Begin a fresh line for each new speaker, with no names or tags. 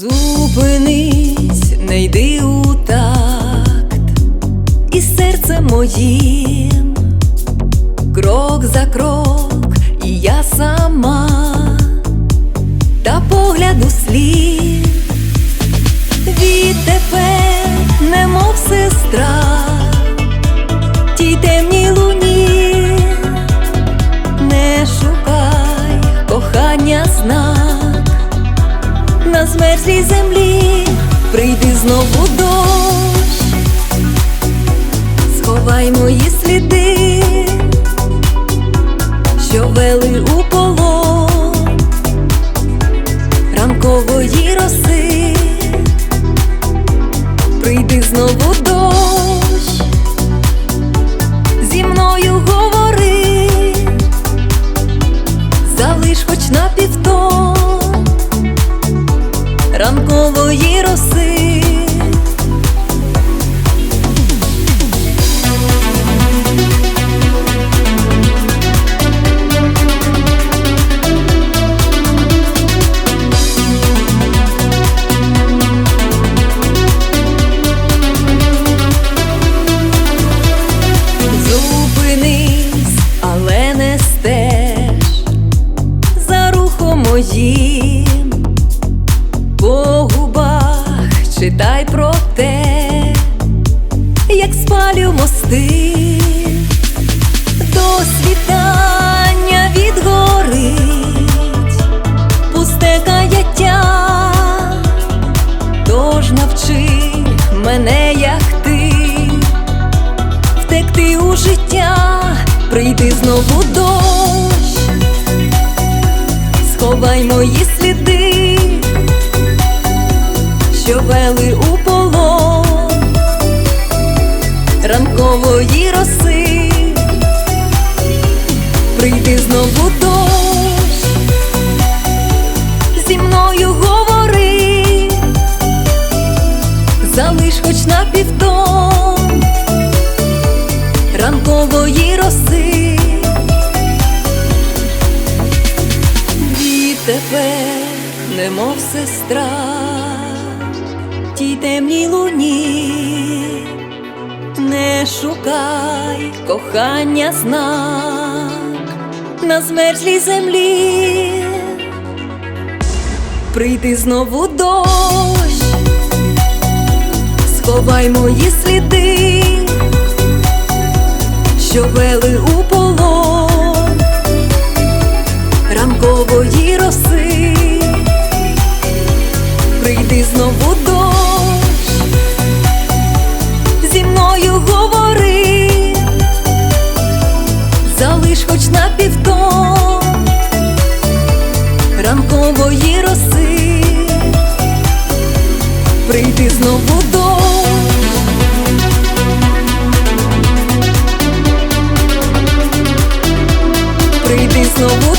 Зупинись, не йди у такт, і серце моїм, крок за крок, і я сама, та погляду слід, змерзлій землі. Прийди знову дощ, сховай мої сліди, що вели у полон ранкової роси, прийди знову дощ, зі мною говори, залиш хоч на півтон ранкової роси. Зупинись, але не стеж за рухом моїм читай про те, як спалю мости. До світання відгорить пусте каяття, тож навчи мене, як ти, втекти у життя, прийди знову дощ, сховай мої сліди ранкової роси, прийди знову дощ, зі мною говори, залиш хоч на півтон ранкової роси. Відтепер, немов сестра, тій темній луні, не шукай кохання знак на змерзлій землі, прийди знову дощ, сховай мої сліди, що вели у полон ранкової роси. Прийди знову дощ, залиш хоч на півтон ранкової роси, прийти знову до. Прийти знову.